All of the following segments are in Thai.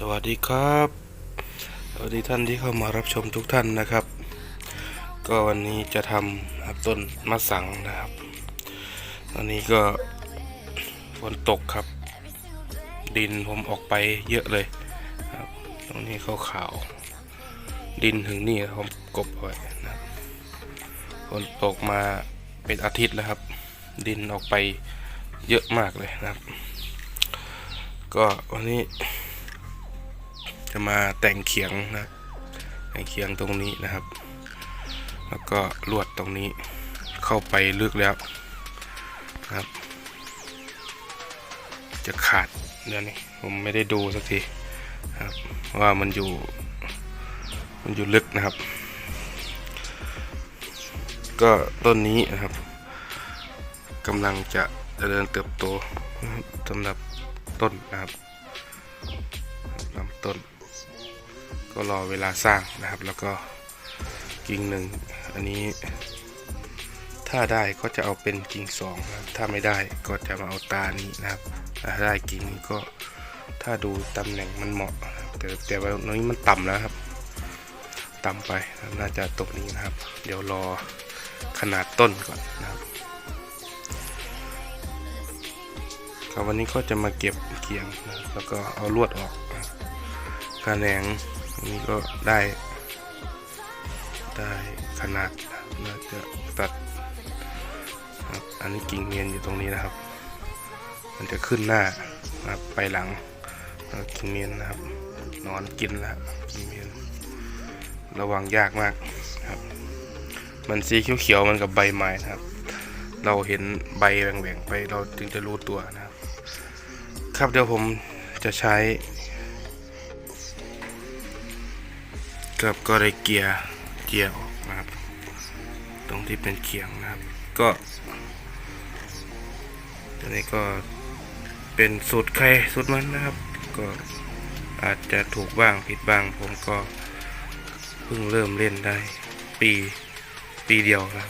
สวัสดีครับ สวัสดีท่านที่เข้ามารับชมทุกท่านนะครับ ก็วันนี้จะทำนะต้นมะสังนะครับตอนนี้ก็ฝนตกครับ ดินผมออกไปเยอะเลยครับตรงนี้ขาวๆดินถึงนี่ผมกบไว้นะครับฝนตกมาเป็นอาทิตย์แล้วครับ ดินออกไปเยอะมากเลยนะครับ ก็วันนี้ จะมาแต่งเขียงนะแต่งเขียงตรงนี้นะครับ แล้วก็ลวดตรงนี้เข้าไปลึกแล้วนะครับ จะขาดเดี๋ยวนี้ผมไม่ได้ดูสักทีนะครับว่ามันอยู่มันอยู่ลึกนะครับ ก็ต้นนี้นะครับกำลังจะเจริญเติบโตสำหรับต้นนะครับลำต้น ก็รอเวลาสร้างนะครับ แล้วก็กิ่งหนึ่งอันนี้ ถ้าได้ก็จะเอาเป็นกิ่งสองนะครับถ้าไม่ได้ก็จะมาเอาตานี้นะครับถ้าได้กิ่งนี้ก็ถ้าดูตำแหน่งมันเหมาะ แต่แต่ว่านี้มันต่ำแล้วครับต่ำไปน่าจะตรงนี้นะครับ เดี๋ยวรอขนาดต้นก่อนนะครับครับวันนี้ก็จะมาเก็บเกียงนะแล้วก็เอาลวดออกครับกระแหนง นี้ก็ได้ได้ขนาดน่าจะตัดครับอันนี้กิ่งเมียนอยู่ตรงนี้นะครับ มันจะขึ้นหน้านะครับไปหลังกิ่งเมียนนะครับ นอนกินแล้วกิ่งเมียนระวังยากมากครับ มันสีเขียวๆมันกับใบไม้นะครับ เราเห็นใบแหว่งๆไปเราจึงจะรู้ตัวนะครับ ครับเดี๋ยวผมจะใช้ ครับก็ได้เกียร์เกียร์ออกนะครับ ตรงที่เป็นเขียงนะครับ ก็ตัวนี้ก็เป็นสูตรใครสูตรมันนะครับ ก็อาจจะถูกบ้างผิดบ้าง ผมก็เพิ่งเริ่มเล่นได้ ปีปีเดียวครับ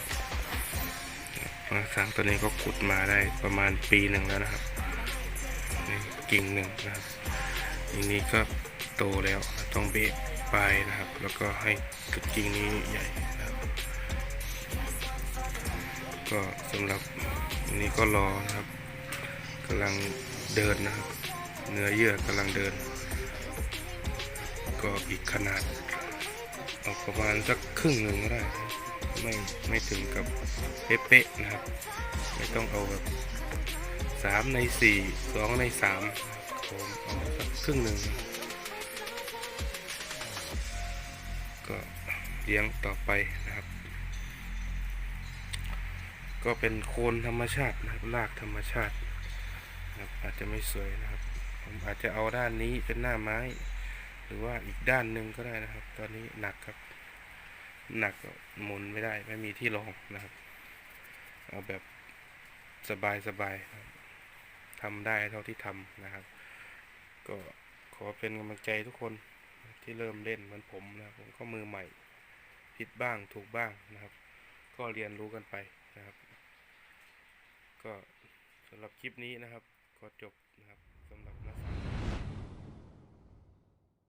มาสามตัวนี้ก็ขุดมาได้ประมาณปีหนึ่งแล้วนะครับกิ่งหนึ่งนะครับทีนี้ก็โตแล้วต้องเบรก ปนะครับ แล้วก็ให้กระกิ่งนี้ใหญ่นะครับก็สำหรับอันนี้ก็รอนะครับกำลังเดินนะครับ เนื้อเยื่อกำลังเดิน ก็อีกขนาดออกประมาณสักครึ่งหนึ่งก็ได้นะครับไม่ไม่ถึงกับเป๊ะๆนะครับ ไม่ต้องเอาแบบสามในสี่สองในสามผมเอาสักครึ่งหนึ่ง ก็เลี้ยงต่อไปนะครับ ก็เป็นโคนธรรมชาตินะครับรากธรรมชาตินะครับอาจจะไม่สวยนะครับ ผมอาจจะเอาด้านนี้เป็นหน้าไม้ หรือว่าอีกด้านหนึ่งก็ได้นะครับ ตอนนี้หนักครับหนักหมุนไม่ได้ไม่มีที่รองนะครับ เอาแบบสบายสบายๆทำได้เท่าที่ทำนะครับ ก็ขอเป็นกำลังใจทุกคน ที่เริ่มเล่นเหมือนผมนะผมก็มือใหม่ผิดบ้างถูกบ้างนะครับ ก็เรียนรู้กันไปนะครับ ก็สำหรับคลิปนี้นะครับ ก็จบนะครับ